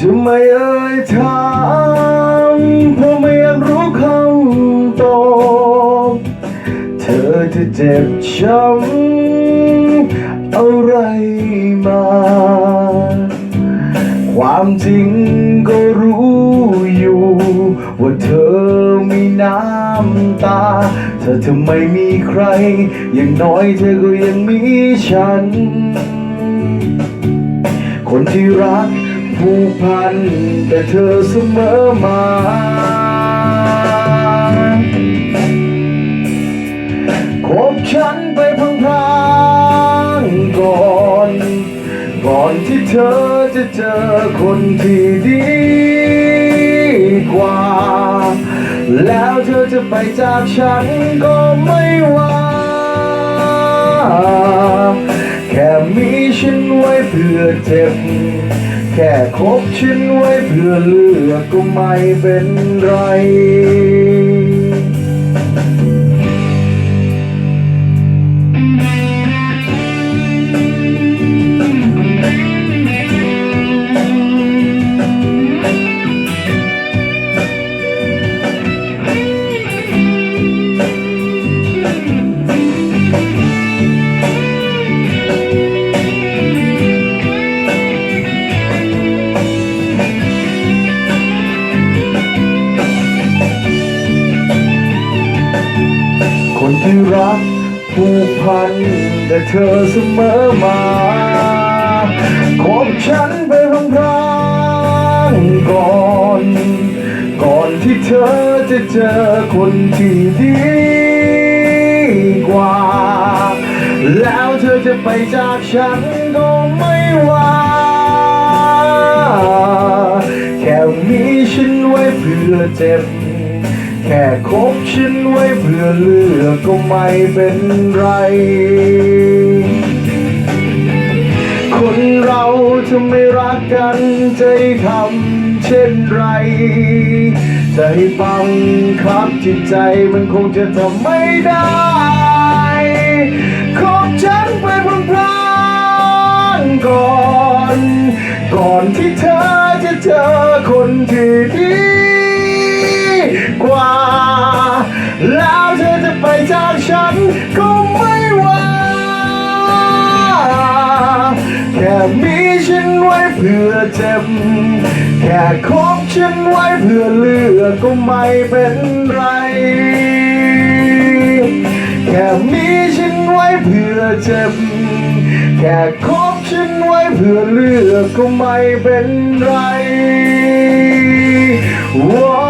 จะไม่เอ่ยถามเพราะไม่อยากรู้คำตอบเธอจะเจ็บช้ำอะไรมา ความจริงก็รู้อยู่ ว่าเธอมีน้ำตา เธอทำไมมีใคร อย่างน้อยเธอก็ยังมีฉัน คนที่รัก ผูกพันแต่เธอเสมอมา คบฉันไปพลางๆก่อน ก่อนที่เธอจะเจอคนที่ดีกว่า แล้วเธอจะไปจากฉันก็ไม่ว่า แค่มีฉันไว้เพื่อเจ็บ แค่คบชิ้นไว้เพื่อเลือกก็ไม่เป็นไร คนที่รักผูกพันแต่เธอเสมอมาคบฉันไปพลางๆก่อน ก่อนที่เธอจะเจอคนที่ดีกว่า แล้วเธอจะไปจากฉันก็ไม่ว่า แค่มีฉันไว้เพื่อเจ็บ แค่คบฉันไว้เพื่อเลือกก็ไม่เป็นไร คนเราถ้าไม่รักกันจะให้ทำเช่นไรจะให้บังคับจิตใจมันคงจะทำไม่ได้คบฉันไปพลางก่อน ก่อนที่เธอจะเจอคนที่ดี เพื่อเจ็บ แค่คบฉันไว้เพื่อเลือกก็ไม่เป็นไร แค่มีฉันไว้เพื่อเจ็บ แค่คบฉันไว้เพื่อเลือกก็ไม่เป็นไรว้า